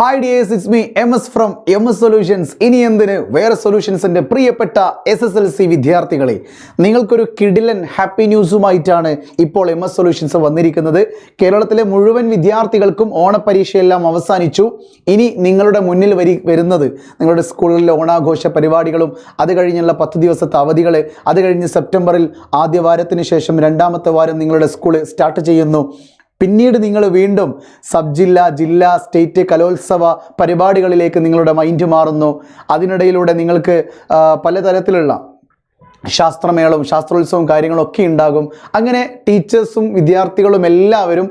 Hi dears it's me M S from M S solutions ഇനി എന്തിന്? വേറെ സൊല്യൂഷൻസിന്റെ പ്രിയപ്പെട്ട എസ് എസ് എൽ സി വിദ്യാർത്ഥികളെ. നിങ്ങൾക്കൊരു കിഡിലൻ ഹാപ്പി ന്യൂസുമായിട്ടാണ് ഇപ്പോൾ എം എസ് സൊല്യൂഷൻസ് വന്നിരിക്കുന്നത്. കേരളത്തിലെ മുഴുവൻ വിദ്യാർത്ഥികൾക്കും ഓണപ്പരീക്ഷയെല്ലാം അവസാനിച്ചു. ഇനി നിങ്ങളുടെ മുന്നിൽ വരി വരുന്നത് നിങ്ങളുടെ സ്കൂളിലെ ഓണാഘോഷ പരിപാടികളും അത് കഴിഞ്ഞുള്ള പത്ത് ദിവസത്തെ അവധികൾ അത് കഴിഞ്ഞ് സെപ്റ്റംബറിൽ ആദ്യ വാരത്തിന് ശേഷം രണ്ടാമത്തെ വാരം നിങ്ങളുടെ സ്കൂൾ സ്റ്റാർട്ട് ചെയ്യുന്നു. പിന്നീട് നിങ്ങൾ വീണ്ടും സബ് ജില്ല ജില്ലാ സ്റ്റേറ്റ് കലോത്സവ പരിപാടികളിലേക്ക് നിങ്ങളുടെ മൈൻഡ് മാറുന്നു. അതിനിടയിലൂടെ നിങ്ങൾക്ക് പലതരത്തിലുള്ള ശാസ്ത്രമേളവും ശാസ്ത്രോത്സവവും കാര്യങ്ങളൊക്കെ ഉണ്ടാകും. അങ്ങനെ ടീച്ചേഴ്സും വിദ്യാർത്ഥികളും എല്ലാവരും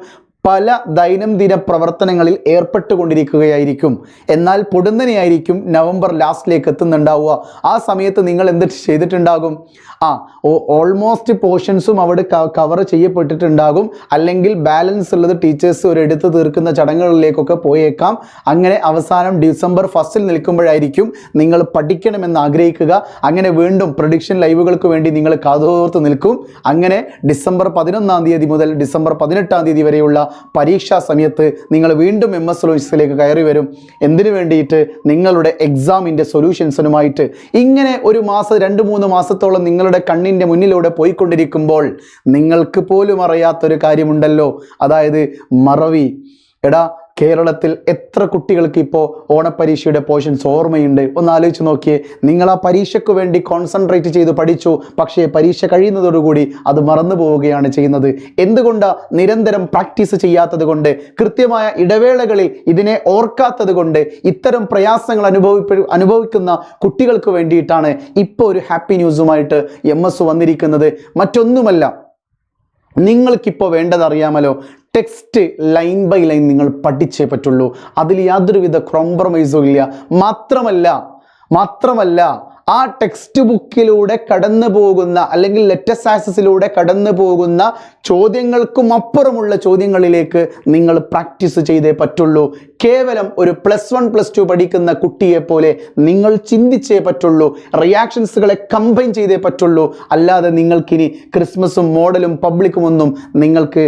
പല ദൈനംദിന പ്രവർത്തനങ്ങളിൽ ഏർപ്പെട്ടുകൊണ്ടിരിക്കുകയായിരിക്കും. എന്നാൽ പൊടുന്നനെയായിരിക്കും നവംബർ ലാസ്റ്റിലേക്ക് എത്തുന്നുണ്ടാവുക. ആ സമയത്ത് നിങ്ങൾ എന്ത് ചെയ്തിട്ടുണ്ടാകും? ആ ഓൾമോസ്റ്റ് പോർഷൻസും അവിടെ കവർ ചെയ്യപ്പെട്ടിട്ടുണ്ടാകും. അല്ലെങ്കിൽ ബാലൻസ് ഉള്ളത് ടീച്ചേഴ്സ് ഒരു എടുത്ത് തീർക്കുന്ന ചടങ്ങുകളിലേക്കൊക്കെ പോയേക്കാം. അങ്ങനെ അവസാനം ഡിസംബർ ഫസ്റ്റിൽ നിൽക്കുമ്പോഴായിരിക്കും നിങ്ങൾ പഠിക്കണമെന്ന് ആഗ്രഹിക്കുക. അങ്ങനെ വീണ്ടും പ്രൊഡിക്ഷൻ ലൈവുകൾക്ക് വേണ്ടി നിങ്ങൾ കാതോർത്ത് നിൽക്കും. അങ്ങനെ ഡിസംബർ പതിനൊന്നാം തീയതി മുതൽ ഡിസംബർ പതിനെട്ടാം തീയതി വരെയുള്ള പരീക്ഷാ സമയത്ത് നിങ്ങൾ വീണ്ടും എം എസ് സൊല്യൂഷൻസിലേക്ക് കയറി വരും. എന്തിനു വേണ്ടിയിട്ട്? നിങ്ങളുടെ എക്സാമിന്റെ സൊല്യൂഷൻസിനുമായിട്ട് ഇങ്ങനെ ഒരു മാസം രണ്ട് മൂന്ന് മാസത്തോളം നിങ്ങളുടെ കണ്ണിന്റെ മുന്നിലൂടെ പോയിക്കൊണ്ടിരിക്കുമ്പോൾ നിങ്ങൾക്ക് പോലും അറിയാത്തൊരു കാര്യമുണ്ടല്ലോ. അതായത് മറവി. എടാ കേരളത്തിൽ എത്ര കുട്ടികൾക്ക് ഇപ്പോൾ ഓണപ്പരീക്ഷയുടെ പോർഷൻസ് ഓർമ്മയുണ്ട്? ഒന്ന് ആലോചിച്ച് നോക്കിയേ. നിങ്ങൾ ആ പരീക്ഷയ്ക്ക് വേണ്ടി കോൺസെൻട്രേറ്റ് ചെയ്ത് പഠിച്ചു. പക്ഷേ പരീക്ഷ കഴിയുന്നതോടുകൂടി അത് മറന്നു പോവുകയാണ് ചെയ്യുന്നത്. എന്തുകൊണ്ടാണ് നിരന്തരം പ്രാക്ടീസ് ചെയ്യാത്തത് കൊണ്ട് കൃത്യമായ ഇടവേളകളിൽ ഇതിനെ ഓർക്കാത്തത് കൊണ്ട് ഇത്തരം പ്രയാസങ്ങൾ അനുഭവിപ്പ അനുഭവിക്കുന്ന കുട്ടികൾക്ക് വേണ്ടിയിട്ടാണ് ഇപ്പോൾ ഒരു ഹാപ്പി ന്യൂസുമായിട്ട് എം എസ് വന്നിരിക്കുന്നത്. മറ്റൊന്നുമല്ല നിങ്ങൾക്കിപ്പോൾ വേണ്ടത് അറിയാമല്ലോ ടെക്സ്റ്റ് ലൈൻ ബൈ ലൈൻ നിങ്ങൾ പഠിച്ചേ പറ്റുള്ളൂ. അതിൽ യാതൊരുവിധ കോംപ്രമൈസും ഇല്ല. മാത്രമല്ല മാത്രമല്ല ആ ടെക്സ്റ്റ് ബുക്കിലൂടെ കടന്നു പോകുന്ന അല്ലെങ്കിൽ ലെറ്റസ് ആക്സസിലൂടെ കടന്നു പോകുന്ന ചോദ്യങ്ങൾക്കും അപ്പുറമുള്ള ചോദ്യങ്ങളിലേക്ക് നിങ്ങൾ പ്രാക്ടീസ് ചെയ്തേ പറ്റുള്ളൂ. കേവലം ഒരു പ്ലസ് വൺ പ്ലസ് ടു പഠിക്കുന്ന കുട്ടിയെ പോലെ നിങ്ങൾ ചിന്തിച്ചേ പറ്റുള്ളൂ റിയാക്ഷൻസുകളെ കമ്പൈൻ ചെയ്തേ പറ്റുള്ളൂ. അല്ലാതെ നിങ്ങൾക്കിനി ക്രിസ്മസും മോഡലും പബ്ലിക്കും ഒന്നും നിങ്ങൾക്ക്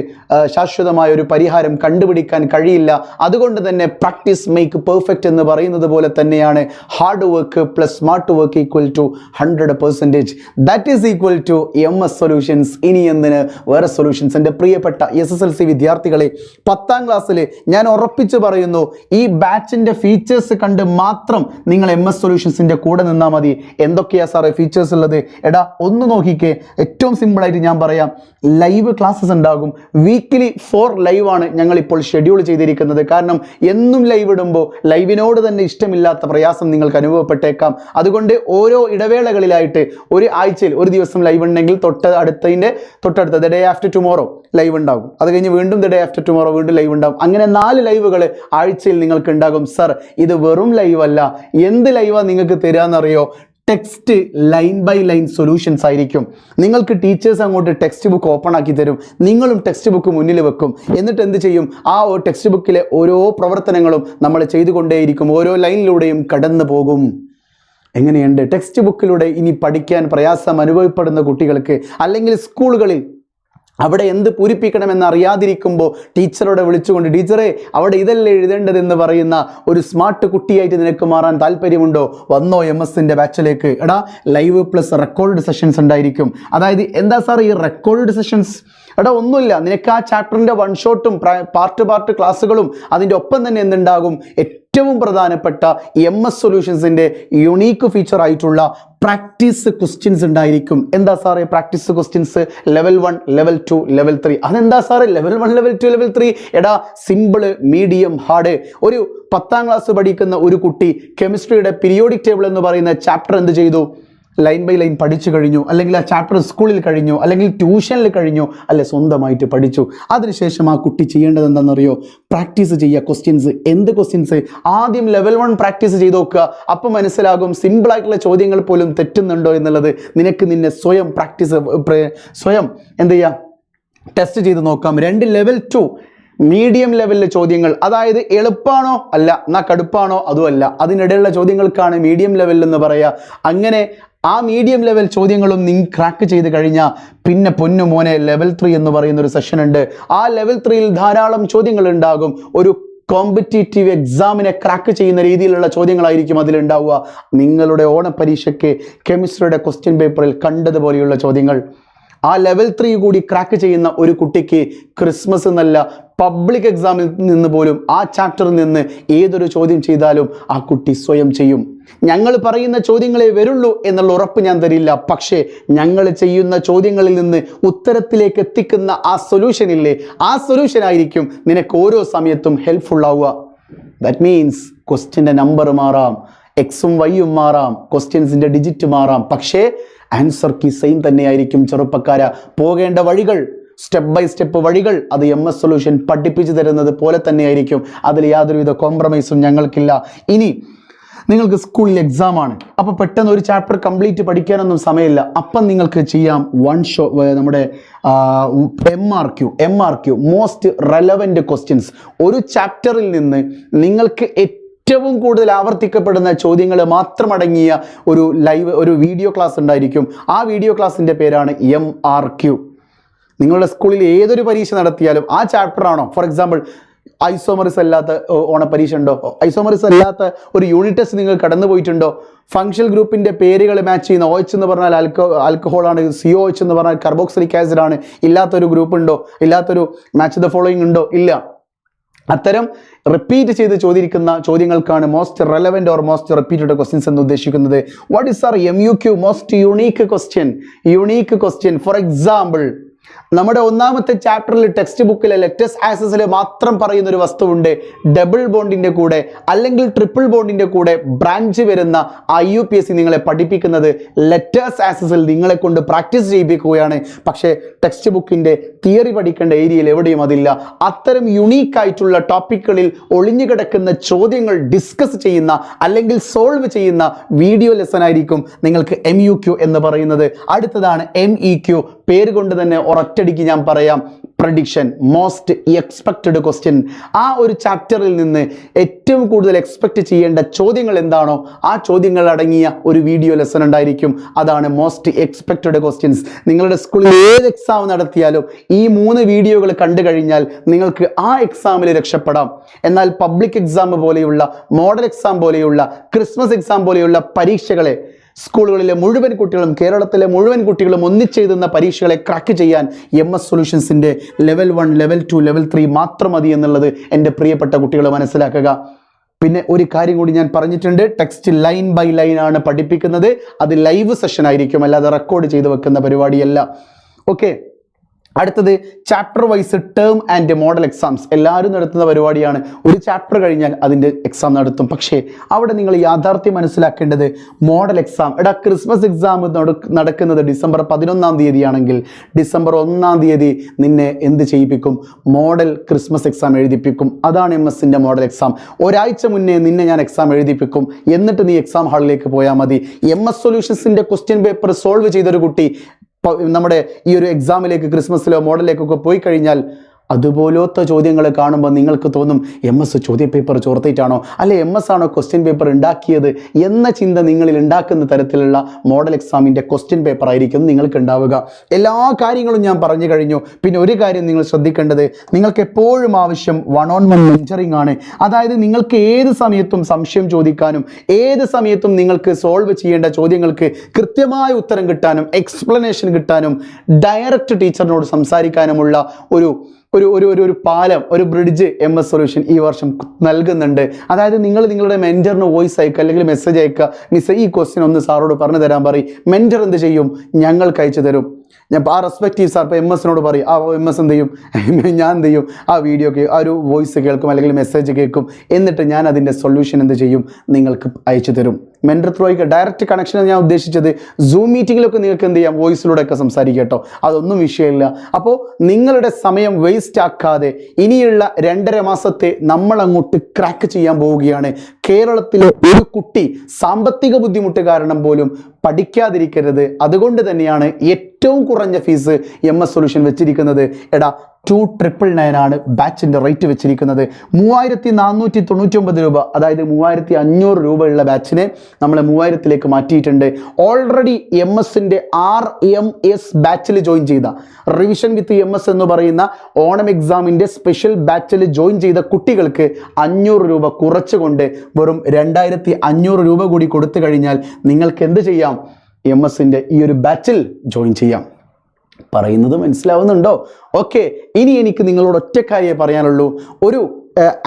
ശാശ്വതമായ ഒരു പരിഹാരം കണ്ടുപിടിക്കാൻ കഴിയില്ല. അതുകൊണ്ട് തന്നെ പ്രാക്ടീസ് മേക്ക് പെർഫെക്റ്റ് എന്ന് പറയുന്നത് പോലെ തന്നെയാണ് hard work plus smart work equal to hundred percentage that is equal to M S solutions ഇനി എന്തിന്? വേറെ സൊല്യൂഷൻസ് എന്റെ പ്രിയപ്പെട്ട എസ് എസ് എൽ സി വിദ്യാർത്ഥികളെ പത്താം ക്ലാസ്സിൽ ഞാൻ ഉറപ്പിച്ച് പറയുന്നു ഈ ബാച്ചിന്റെ ഫീച്ചേഴ്സ് കണ്ട് മാത്രം നിങ്ങൾ എം എസ് സൊല്യൂഷൻസിന്റെ കൂടെ നിന്നാൽ മതി. എന്തൊക്കെയാ സാറേ ഫീച്ചേഴ്സ് ഉള്ളത്? എടാ ഒന്ന് നോക്കിക്കേ. ഏറ്റവും സിമ്പിളായിട്ട് ഞാൻ പറയാം. ലൈവ് ക്ലാസ്സസ് ഉണ്ടാകും. വീക്കിലി ഫോർ ആണ് ഞങ്ങൾ ഇപ്പോൾ ഷെഡ്യൂൾ ചെയ്തിരിക്കുന്നത്. കാരണം എന്നും ലൈവ് ഇടുമ്പോൾ ലൈവിനോട് തന്നെ ഇഷ്ടമില്ലാത്ത പ്രയാസം നിങ്ങൾക്ക് അനുഭവപ്പെട്ടേക്കാം. അതുകൊണ്ട് ഓരോ ഇടവേളകളിലായിട്ട് ഒരു ആഴ്ചയിൽ ഒരു ദിവസം ലൈവ് ഉണ്ടെങ്കിൽ തൊട്ട് അടുത്തതിന്റെ തൊട്ടടുത്ത the day after tomorrow live ഉണ്ടാകും. അത് കഴിഞ്ഞ് വീണ്ടും ദ ഡേ ആഫ്റ്റർ ടുമോറോ വീണ്ടും ലൈവ് ഉണ്ടാകും. അങ്ങനെ നാല് ലൈവുകൾ ആഴ്ചയിൽ നിങ്ങൾക്ക് ഉണ്ടാകും സർ ഇത് വെറും ലൈവ് അല്ല. എന്ത് ലൈവാണ് നിങ്ങൾക്ക് തരാമെന്നറിയോ text line by line solutions ആയിരിക്കും. നിങ്ങൾക്ക് ടീച്ചേഴ്സ് അങ്ങോട്ട് ടെക്സ്റ്റ് ബുക്ക് ഓപ്പൺ ആക്കി തരും. നിങ്ങളും ടെക്സ്റ്റ് ബുക്ക് മുന്നിൽ വെക്കും. എന്നിട്ട് എന്ത് ചെയ്യും? ആ ടെക്സ്റ്റ് ബുക്കിലെ ഓരോ പ്രവർത്തനങ്ങളും നമ്മൾ ചെയ്തുകൊണ്ടേയിരിക്കും. ഓരോ ലൈനിലൂടെയും കടന്നു പോകും. എങ്ങനെയുണ്ട്? ടെക്സ്റ്റ് ബുക്കിലൂടെ ഇനി പഠിക്കാൻ പ്രയാസം അനുഭവപ്പെടുന്ന കുട്ടികൾക്ക് അല്ലെങ്കിൽ സ്കൂളുകളിൽ അവിടെ എന്ത് പൂരിപ്പിക്കണമെന്ന് അറിയാതിരിക്കുമ്പോൾ ടീച്ചറോടെ വിളിച്ചുകൊണ്ട് ടീച്ചറെ അവിടെ ഇതല്ലേ എഴുതേണ്ടതെന്ന് പറയുന്ന ഒരു സ്മാർട്ട് കുട്ടിയായിട്ട് നിനക്ക് മാറാൻ താല്പര്യമുണ്ടോ? വന്നോ എം എസിന്റെ ബാച്ചിലേക്ക്. എടാ ലൈവ് പ്ലസ് റെക്കോർഡ് സെഷൻസ് ഉണ്ടായിരിക്കും. അതായത് എന്താ സാർ ഈ റെക്കോർഡ് സെഷൻസ്? എടാ ഒന്നുമില്ല. നിനക്ക് ആ ചാപ്റ്ററിന്റെ വൺ ഷോട്ടും പാർട്ട് പാർട്ട് ക്ലാസ്സുകളും അതിന്റെ ഒപ്പം തന്നെ എന്തുണ്ടാകും? ഏറ്റവും പ്രധാനപ്പെട്ട എം എസ് സൊല്യൂഷൻസിന്റെ യുണീക്ക് ഫീച്ചർ ആയിട്ടുള്ള പ്രാക്ടീസ് ക്വസ്റ്റ്യൻസ് ഉണ്ടായിരിക്കും. എന്താ സാറേ practice questions level one level two level three അതെന്താ സാറേ? Level one level two level three എടാ സിമ്പിൾ മീഡിയം ഹാർഡ് ഒരു പത്താം ക്ലാസ് പഠിക്കുന്ന ഒരു കുട്ടി കെമിസ്ട്രിയുടെ പീരിയോഡിക് ടേബിൾ എന്ന് പറയുന്ന ചാപ്റ്റർ എന്ത് ചെയ്തു? ലൈൻ ബൈ ലൈൻ പഠിച്ചു കഴിഞ്ഞു അല്ലെങ്കിൽ ആ ചാപ്റ്റർ സ്കൂളിൽ കഴിഞ്ഞു അല്ലെങ്കിൽ ട്യൂഷനിൽ കഴിഞ്ഞു അല്ലെ സ്വന്തമായിട്ട് പഠിച്ചു. അതിനുശേഷം ആ കുട്ടി ചെയ്യേണ്ടത് എന്താണെന്നറിയോ? പ്രാക്ടീസ് ചെയ്യുക. ക്വസ്റ്റ്യൻസ് എന്ത് ക്വസ്റ്റ്യൻസ് ആദ്യം ലെവൽ വൺ പ്രാക്ടീസ് ചെയ്ത് നോക്കുക. അപ്പം മനസ്സിലാകും സിമ്പിളായിട്ടുള്ള ചോദ്യങ്ങൾ പോലും തെറ്റുന്നുണ്ടോ എന്നുള്ളത്. നിനക്ക് നിന്നെ സ്വയം പ്രാക്ടീസ് സ്വയം എന്ത് ചെയ്യുക? ടെസ്റ്റ് ചെയ്ത് നോക്കാം. രണ്ട് ലെവൽ ടു മീഡിയം ലെവലിലെ ചോദ്യങ്ങൾ. അതായത് എളുപ്പാണോ? അല്ല. എന്നാ കടുപ്പാണോ? അതുമല്ല. അതിനിടയിലുള്ള ചോദ്യങ്ങൾക്കാണ് മീഡിയം ലെവൽ എന്ന് പറയുക. അങ്ങനെ ആ മീഡിയം ലെവൽ ചോദ്യങ്ങളും നിങ്ങൾ ക്രാക്ക് ചെയ്ത് കഴിഞ്ഞാൽ പിന്നെ പൊന്നു മോനെ ലെവൽ ത്രീ എന്ന് പറയുന്ന ഒരു സെഷൻ ഉണ്ട്. ആ ലെവൽ ത്രീയിൽ ധാരാളം ചോദ്യങ്ങൾ ഉണ്ടാകും. ഒരു കോമ്പറ്റേറ്റീവ് എക്സാമിനെ ക്രാക്ക് ചെയ്യുന്ന രീതിയിലുള്ള ചോദ്യങ്ങളായിരിക്കും അതിലുണ്ടാവുക നിങ്ങളുടെ ഓണപരീക്ഷയ്ക്ക് കെമിസ്ട്രിയുടെ ക്വസ്റ്റ്യൻ പേപ്പറിൽ കണ്ടതുപോലെയുള്ള ചോദ്യങ്ങൾ. ആ ലെവൽ ത്രീ കൂടി ക്രാക്ക് ചെയ്യുന്ന ഒരു കുട്ടിക്ക് ക്രിസ്മസ് എന്നല്ല പബ്ലിക് എക്സാമിൽ നിന്ന് പോലും ആ ചാപ്റ്ററിൽ നിന്ന് ഏതൊരു ചോദ്യം ചെയ്താലും ആ കുട്ടി സ്വയം ചെയ്യും. ഞങ്ങൾ പറയുന്ന ചോദ്യങ്ങളെ വരുള്ളൂ എന്നുള്ള ഉറപ്പ് ഞാൻ തരില്ല. പക്ഷേ ഞങ്ങൾ ചെയ്യുന്ന ചോദ്യങ്ങളിൽ നിന്ന് ഉത്തരത്തിലേക്ക് എത്തിക്കുന്ന ആ സൊല്യൂഷനില്ലേ ആ സൊല്യൂഷൻ ആയിരിക്കും നിനക്ക് ഓരോ സമയത്തും ഹെൽപ്ഫുൾ ആവുക. ദാറ്റ് മീൻസ് ക്വസ്റ്റ്യന്റെ നമ്പർ മാറാം. എക്സും വൈയും മാറാം. ക്വസ്റ്റ്യൻസിന്റെ ഡിജിറ്റ് മാറാം. പക്ഷേ ആൻസർ കി സെയിം തന്നെയായിരിക്കും ചെറുപ്പക്കാര. പോകേണ്ട വഴികൾ സ്റ്റെപ്പ് ബൈ സ്റ്റെപ്പ് വഴികൾ അത് എം എസ് സൊല്യൂഷൻ പഠിപ്പിച്ചു തരുന്നത് പോലെ തന്നെയായിരിക്കും. അതിൽ യാതൊരുവിധ കോംപ്രമൈസും ഞങ്ങൾക്കില്ല. ഇനി നിങ്ങൾക്ക് സ്കൂളിൽ എക്സാം ആണ്. അപ്പോൾ പെട്ടെന്ന് ഒരു ചാപ്റ്റർ കംപ്ലീറ്റ് പഠിക്കാനൊന്നും സമയമില്ല. അപ്പം നിങ്ങൾക്ക് ചെയ്യാം വൺ ഷോ നമ്മുടെ M R Q M R Q most relevant questions ഒരു ചാപ്റ്ററിൽ നിന്ന് നിങ്ങൾക്ക് ഏറ്റവും കൂടുതൽ ആവർത്തിക്കപ്പെടുന്ന ചോദ്യങ്ങൾ മാത്രമടങ്ങിയ ഒരു ലൈവ് ഒരു വീഡിയോ ക്ലാസ് ഉണ്ടായിരിക്കും. ആ വീഡിയോ ക്ലാസ്സിന്റെ പേരാണ് എം ആർ ക്യു നിങ്ങളുടെ സ്കൂളിൽ ഏതൊരു പരീക്ഷ നടത്തിയാലും ആ ചാപ്റ്റർ ആണോ? ഫോർ എക്സാമ്പിൾ ഐസോമറിസ് അല്ലാത്ത ഓണപ്പരീക്ഷ ഉണ്ടോ? ഐസോമറിസ് അല്ലാത്ത ഒരു യൂണിറ്റ് ടെസ്റ്റ് നിങ്ങൾ കടന്നു പോയിട്ടുണ്ടോ? ഫങ്ഷണൽ ഗ്രൂപ്പിന്റെ പേരുകൾ മാച്ച് ചെയ്യുന്ന OH എന്ന് പറഞ്ഞാൽ ആൽക്കോ ആൽക്കഹോൾ ആണ് സി ഒ എച്ച് എന്ന് പറഞ്ഞാൽ കാർബോക്സിലിക് ആസിഡ് ആണ്. ഇല്ലാത്തൊരു ഗ്രൂപ്പ് ഉണ്ടോ? ഇല്ലാത്തൊരു മാച്ച് ദ ഫോളോയിങ് ഉണ്ടോ? ഇല്ല. അത്തരം റിപ്പീറ്റ് ചെയ്ത് ചോദിക്കുന്ന ചോദ്യങ്ങൾക്കാണ് most relevant or most repeated questions എന്ന് ഉദ്ദേശിക്കുന്നത്. What is R M U Q most unique question unique question for example നമ്മുടെ ഒന്നാമത്തെ ചാപ്റ്ററിൽ ടെക്സ്റ്റ് ബുക്കിലെ ലെറ്റസ് ആക്സസിൽ മാത്രം പറയുന്ന ഒരു വസ്തുവുണ്ട് ഡബിൾ ബോണ്ടിന്റെ കൂടെ അല്ലെങ്കിൽ ട്രിപ്പിൾ ബോണ്ടിന്റെ കൂടെ ബ്രാഞ്ച് വരുന്ന I U P S C നിങ്ങളെ പഠിപ്പിക്കുന്നത് ലെറ്റേഴ്സ് ആക്സസിൽ നിങ്ങളെ കൊണ്ട് പ്രാക്ടീസ് ചെയ്യിപ്പിക്കുകയാണ്. പക്ഷേ ടെക്സ്റ്റ് ബുക്കിന്റെ തിയറി പഠിക്കേണ്ട ഏരിയയിൽ എവിടെയും അതില്ല. അത്തരം യുണീക്ക് ആയിട്ടുള്ള ടോപ്പിക്കുകളിൽ ഒളിഞ്ഞു കിടക്കുന്ന ചോദ്യങ്ങൾ ഡിസ്കസ് ചെയ്യുന്ന അല്ലെങ്കിൽ സോൾവ് ചെയ്യുന്ന വീഡിയോ ലെസൺ ആയിരിക്കും നിങ്ങൾക്ക് എം യു ക്യു എന്ന് പറയുന്നത്. അടുത്തതാണ് എം ഇ ക്യു പേര് കൊണ്ട് തന്നെ ഒരൊറ്റടിക്ക് ഞാൻ പറയാം. പ്രഡിക്ഷൻ മോസ്റ്റ് എക്സ്പെക്റ്റഡ് ക്വസ്റ്റ്യൻ ആ ഒരു ചാപ്റ്ററിൽ നിന്ന് ഏറ്റവും കൂടുതൽ എക്സ്പെക്റ്റ് ചെയ്യേണ്ട ചോദ്യങ്ങൾ എന്താണോ ആ ചോദ്യങ്ങൾ അടങ്ങിയ ഒരു വീഡിയോ ലെസൺ ഉണ്ടായിരിക്കും. അതാണ് മോസ്റ്റ് എക്സ്പെക്റ്റഡ് ക്വസ്റ്റ്യൻസ് നിങ്ങളുടെ സ്കൂളിൽ ഏത് എക്സാം നടത്തിയാലും ഈ മൂന്ന് വീഡിയോകൾ കണ്ടു കഴിഞ്ഞാൽ നിങ്ങൾക്ക് ആ എക്സാമിൽ രക്ഷപ്പെടാം. എന്നാൽ പബ്ലിക് എക്സാം പോലെയുള്ള മോഡൽ എക്സാം പോലെയുള്ള ക്രിസ്മസ് എക്സാം പോലെയുള്ള പരീക്ഷകളെ സ്കൂളുകളിലെ മുഴുവൻ കുട്ടികളും കേരളത്തിലെ മുഴുവൻ കുട്ടികളും ഒന്നിച്ചെഴുതുന്ന പരീക്ഷകളെ ക്രാക്ക് ചെയ്യാൻ M S സൊല്യൂഷൻസിന്റെ level one level two level three മാത്രം മതി എന്നുള്ളത് എന്റെ പ്രിയപ്പെട്ട കുട്ടികൾ മനസ്സിലാക്കുക. പിന്നെ ഒരു കാര്യം കൂടി ഞാൻ പറഞ്ഞിട്ടുണ്ട് ടെക്സ്റ്റ് ലൈൻ ബൈ ലൈൻ ആണ് പഠിപ്പിക്കുന്നത്. അത് ലൈവ് സെഷൻ ആയിരിക്കും അല്ലാതെ റെക്കോർഡ് ചെയ്ത് വെക്കുന്ന പരിപാടിയല്ല. ഓക്കെ അടുത്തത് chapter wise term and model exams എല്ലാവരും നടത്തുന്ന പരിപാടിയാണ്. ഒരു ചാപ്റ്റർ കഴിഞ്ഞാൽ അതിന്റെ എക്സാം നടത്തും. പക്ഷേ അവിടെ നിങ്ങൾ യാഥാർത്ഥ്യം മനസ്സിലാക്കേണ്ടത് മോഡൽ എക്സാം എടാ ക്രിസ്മസ് എക്സാം നടക്കുന്നത് ഡിസംബർ പതിനൊന്നാം തീയതിയാണെങ്കിൽ ഡിസംബർ ഒന്നാം തീയതി നിന്നെ എന്ത് ചെയ്യിപ്പിക്കും? മോഡൽ ക്രിസ്മസ് എക്സാം എഴുതിപ്പിക്കും. അതാണ് എം എസിന്റെ മോഡൽ എക്സാം ഒരാഴ്ച മുന്നേ നിന്നെ ഞാൻ എക്സാം എഴുതിപ്പിക്കും. എന്നിട്ട് നീ എക്സാം ഹാളിലേക്ക് പോയാൽ മതി. എം എസ് സൊല്യൂഷൻസിന്റെ ക്വസ്റ്റ്യൻ പേപ്പർ സോൾവ് ചെയ്തൊരു കുട്ടി നമ്മുടെ ഈ ഒരു എക്സാമിലേക്ക് ക്രിസ്മസിലോ മോഡലിലേക്കൊക്കെ പോയി കഴിഞ്ഞാൽ അതുപോലത്തെ ചോദ്യങ്ങൾ കാണുമ്പോൾ നിങ്ങൾക്ക് തോന്നും എം എസ് ചോദ്യ പേപ്പർ ചോർത്തിയിട്ടാണോ? അല്ലെ എം എസ് ആണോ ക്വസ്റ്റ്യൻ പേപ്പർ ഉണ്ടാക്കിയത്? എന്ന ചിന്ത നിങ്ങളിൽ ഉണ്ടാക്കുന്ന തരത്തിലുള്ള മോഡൽ എക്സാമിന്റെ ക്വസ്റ്റ്യൻ പേപ്പർ ആയിരിക്കും നിങ്ങൾക്ക് ഉണ്ടാവുക. എല്ലാ കാര്യങ്ങളും ഞാൻ പറഞ്ഞു കഴിഞ്ഞു. പിന്നെ ഒരു കാര്യം നിങ്ങൾ ശ്രദ്ധിക്കേണ്ടത് നിങ്ങൾക്ക് എപ്പോഴും ആവശ്യം വൺ ഓൺ വൺ മെഞ്ചറിങ് ആണ്. അതായത് നിങ്ങൾക്ക് ഏത് സമയത്തും സംശയം ചോദിക്കാനും ഏത് സമയത്തും നിങ്ങൾക്ക് സോൾവ് ചെയ്യേണ്ട ചോദ്യങ്ങൾക്ക് കൃത്യമായ ഉത്തരം കിട്ടാനും എക്സ്പ്ലനേഷൻ കിട്ടാനും ഡയറക്റ്റ് ടീച്ചറിനോട് സംസാരിക്കാനുമുള്ള ഒരു ഒരു ഒരു ഒരു ഒരു പാലം ഒരു ബ്രിഡ്ജ് എം എസ് സൊല്യൂഷൻ ഈ വർഷം നൽകുന്നുണ്ട്. അതായത് നിങ്ങൾ നിങ്ങളുടെ മെന്ററിന് വോയിസ് അയക്കുക അല്ലെങ്കിൽ മെസ്സേജ് അയക്കുക. മിസ് ഈ ക്വസ്റ്റ്യൻ ഒന്ന് സാറോട് പറഞ്ഞു തരാൻ പറയും. മെന്റർ എന്ത് ചെയ്യും? ഞങ്ങൾക്ക് അയച്ചു തരും ഞാൻ ആ റെസ്പെക്റ്റീവ് സാർ ഇപ്പോൾ എം എസിനോട് പറയും ആ എം എസ് എന്ത് ചെയ്യും? ഞാൻ എന്ത് ചെയ്യും? ആ വീഡിയോ ആ ഒരു വോയിസ് കേൾക്കും അല്ലെങ്കിൽ മെസ്സേജ് കേൾക്കും. എന്നിട്ട് ഞാൻ അതിന്റെ സൊല്യൂഷൻ എന്ത് ചെയ്യും? നിങ്ങൾക്ക് അയച്ചു തരും. മെൻഡർ ത്രോയ്ക്ക് ഡയറക്റ്റ് കണക്ഷൻ ഞാൻ ഉദ്ദേശിച്ചത്. സൂം മീറ്റിങ്ങിലൊക്കെ നിങ്ങൾക്ക് എന്ത് ചെയ്യാം? വോയിസിലൂടെ ഒക്കെ സംസാരിക്കാം കേട്ടോ. അതൊന്നും വിഷയമില്ല. അപ്പോൾ നിങ്ങളുടെ സമയം വേസ്റ്റ് ആക്കാതെ ഇനിയുള്ള രണ്ടര മാസത്തെ നമ്മൾ അങ്ങോട്ട് ക്രാക്ക് ചെയ്യാൻ പോവുകയാണ് കേരളത്തിലെ ഒരു കുട്ടി സാമ്പത്തിക ബുദ്ധിമുട്ട് കാരണം പോലും പഠിക്കാതിരിക്കരുത്. അതുകൊണ്ട് തന്നെയാണ് ഏറ്റവും കുറഞ്ഞ ഫീസ് എം എസ് സൊല്യൂഷൻ വെച്ചിരിക്കുന്നത്. എടാ ടു ട്രിപ്പിൾ നയൻ ആണ് ബാച്ചിന്റെ റേറ്റ് വെച്ചിരിക്കുന്നത്. മൂവായിരത്തി നാനൂറ്റി തൊണ്ണൂറ്റി ഒമ്പത് രൂപ അതായത് മൂവായിരത്തി അഞ്ഞൂറ് രൂപയുള്ള ബാച്ചിനെ നമ്മൾ മൂവായിരത്തിലേക്ക് മാറ്റിയിട്ടുണ്ട്. ഓൾറെഡി എം എസിന്റെ ആർ എം എസ് ബാച്ചിൽ ജോയിൻ ചെയ്ത റിവിഷൻ വിത്ത് എം എസ് എന്ന് പറയുന്ന ഓണം എക്സാമിന്റെ സ്പെഷ്യൽ ബാച്ചിൽ ജോയിൻ ചെയ്ത കുട്ടികൾക്ക് അഞ്ഞൂറ് രൂപ കുറച്ചുകൊണ്ട് വെറും രണ്ടായിരത്തി അഞ്ഞൂറ് രൂപ കൂടി കൊടുത്തു കഴിഞ്ഞാൽ നിങ്ങൾക്ക് എന്ത് ചെയ്യാം? എം എസിന്റെ ഈ ഒരു ബാച്ചിൽ ജോയിൻ ചെയ്യാം. പറയുന്നത് മനസ്സിലാവുന്നുണ്ടോ? ഓക്കെ ഇനി എനിക്ക് നിങ്ങളോട് ഒറ്റ കാര്യമേ പറയാനുള്ളൂ. ഒരു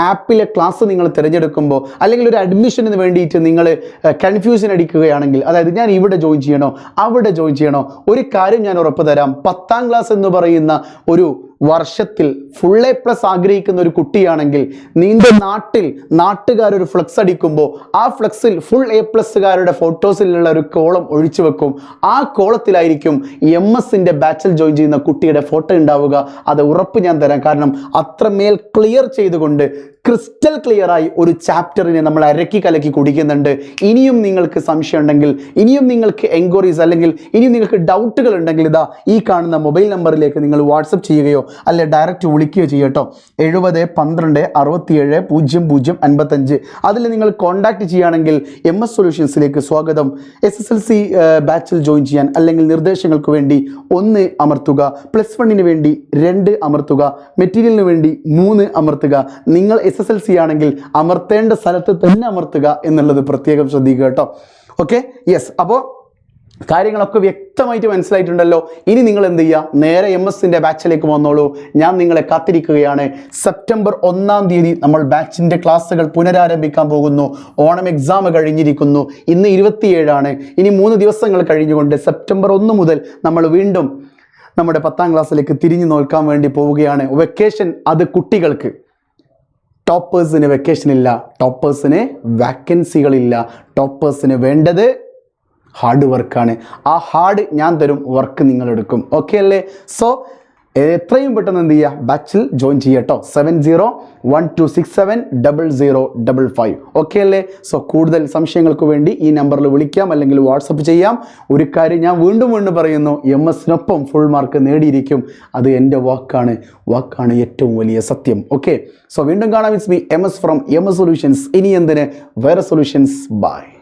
ആപ്പിലെ ക്ലാസ് നിങ്ങൾ തിരഞ്ഞെടുക്കുമ്പോൾ അല്ലെങ്കിൽ ഒരു അഡ്മിഷന് വേണ്ടിയിട്ട് നിങ്ങൾ കൺഫ്യൂഷൻ അടിക്കുകയാണെങ്കിൽ അതായത് ഞാൻ ഇവിടെ ജോയിൻ ചെയ്യണോ അവിടെ ജോയിൻ ചെയ്യണോ ഒരു കാര്യം ഞാൻ ഉറപ്പ് തരാം. പത്താം ക്ലാസ് എന്ന് പറയുന്ന ഒരു വർഷത്തിൽ ഫുൾ എ പ്ലസ് ആഗ്രഹിക്കുന്ന ഒരു കുട്ടിയാണെങ്കിൽ നിന്റെ നാട്ടിൽ നാട്ടുകാരൊരു ഫ്ലക്സ് അടിക്കുമ്പോൾ ആ ഫ്ലക്സിൽ ഫുൾ എ പ്ലസ്സുകാരുടെ ഫോട്ടോസിലുള്ള ഒരു കോളം ഒഴിച്ചു വെക്കും. ആ കോളത്തിലായിരിക്കും എം എസിന്റെ ബാച്ചിൽ ജോയിൻ ചെയ്യുന്ന കുട്ടിയുടെ ഫോട്ടോ ഉണ്ടാവുക. അത് ഉറപ്പ് ഞാൻ തരാം. കാരണം അത്രമേൽ ക്ലിയർ ചെയ്തുകൊണ്ട് ക്രിസ്റ്റൽ ക്ലിയറായി ഒരു ചാപ്റ്ററിനെ നമ്മൾ അരക്കി കലക്കി കുടിക്കുന്നുണ്ട്. ഇനിയും നിങ്ങൾക്ക് സംശയം ഉണ്ടെങ്കിൽ ഇനിയും നിങ്ങൾക്ക് എൻക്വയറീസ് അല്ലെങ്കിൽ ഇനിയും നിങ്ങൾക്ക് ഡൗട്ടുകൾ ഉണ്ടെങ്കിൽ ഇതാ ഈ കാണുന്ന മൊബൈൽ നമ്പറിലേക്ക് നിങ്ങൾ വാട്സപ്പ് ചെയ്യുകയോ അല്ലെ ഡയറക്റ്റ് വിളിക്കുകയോ ചെയ്യട്ടോ എഴുപത് പന്ത്രണ്ട് അറുപത്തിയേഴ് പൂജ്യം പൂജ്യം അൻപത്തഞ്ച്. അതിൽ നിങ്ങൾ കോൺടാക്ട് ചെയ്യുകയാണെങ്കിൽ എം എസ് സൊല്യൂഷൻസിലേക്ക് സ്വാഗതം. എസ് എസ് എൽ സി ബാച്ചിൽ ജോയിൻ ചെയ്യാൻ അല്ലെങ്കിൽ നിർദ്ദേശങ്ങൾക്ക് വേണ്ടി ഒന്ന് അമർത്തുക. പ്ലസ് വണ്ണിന് വേണ്ടി രണ്ട് അമർത്തുക. മെറ്റീരിയലിന് വേണ്ടി മൂന്ന് അമർത്തുക. നിങ്ങൾ എസ് എസ് എൽ സി ആണെങ്കിൽ അമർത്തേണ്ട സ്ഥലത്ത് തന്നെ അമർത്തുക എന്നുള്ളത് പ്രത്യേകം ശ്രദ്ധിക്കുക കേട്ടോ. ഓക്കെ യെസ് അപ്പോൾ കാര്യങ്ങളൊക്കെ വ്യക്തമായിട്ട് മനസ്സിലായിട്ടുണ്ടല്ലോ. ഇനി നിങ്ങൾ എന്ത് ചെയ്യുക നേരെ എം എസിന്റെ ബാച്ചിലേക്ക് വന്നോളൂ. ഞാൻ നിങ്ങളെ കാത്തിരിക്കുകയാണ്. സെപ്റ്റംബർ ഒന്നാം തീയതി നമ്മൾ ബാച്ചിന്റെ ക്ലാസ്സുകൾ പുനരാരംഭിക്കാൻ പോകുന്നു. ഓണം എക്സാം കഴിഞ്ഞിരിക്കുന്നു. ഇന്ന് ഇരുപത്തിയേഴാണ്. ഇനി മൂന്ന് ദിവസങ്ങൾ കഴിഞ്ഞുകൊണ്ട് സെപ്റ്റംബർ ഒന്ന് മുതൽ നമ്മൾ വീണ്ടും നമ്മുടെ പത്താം ക്ലാസ്സിലേക്ക് തിരിഞ്ഞു നോക്കാൻ വേണ്ടി പോവുകയാണ്. വെക്കേഷൻ അത് കുട്ടികൾക്ക്. ടോപ്പേഴ്സിന് വെക്കേഷൻ ഇല്ല ടോപ്പേഴ്സിന് വാക്കൻസികളില്ല. ടോപ്പേഴ്സിന് വേണ്ടത് ഹാർഡ് വർക്കാണ് ആ ഹാർഡ് ഞാൻ തരും വർക്ക് നിങ്ങൾ എടുക്കും. ഓക്കെ അല്ലേ? സോ എത്രയും പെട്ടെന്ന് എന്ത് ചെയ്യുക? ബാച്ചിൽ ജോയിൻ ചെയ്യട്ടോ seven zero one two six seven double zero double five okay അല്ലേ? സോ കൂടുതൽ സംശയങ്ങൾക്ക് വേണ്ടി ഈ നമ്പറിൽ വിളിക്കാം അല്ലെങ്കിൽ വാട്സപ്പ് ചെയ്യാം. ഒരു കാര്യം ഞാൻ വീണ്ടും വീണ്ടും പറയുന്നു എം എസിനൊപ്പം ഫുൾ മാർക്ക് നേടിയിരിക്കും. അത് എന്റെ വാക്കാണ്. വാക്കാണ് ഏറ്റവും വലിയ സത്യം. ഓക്കെ സോ വീണ്ടും കാണാം it's me M S from M S solutions ഇനി എന്തിന്? വേറെ സൊല്യൂഷൻസ് ബൈ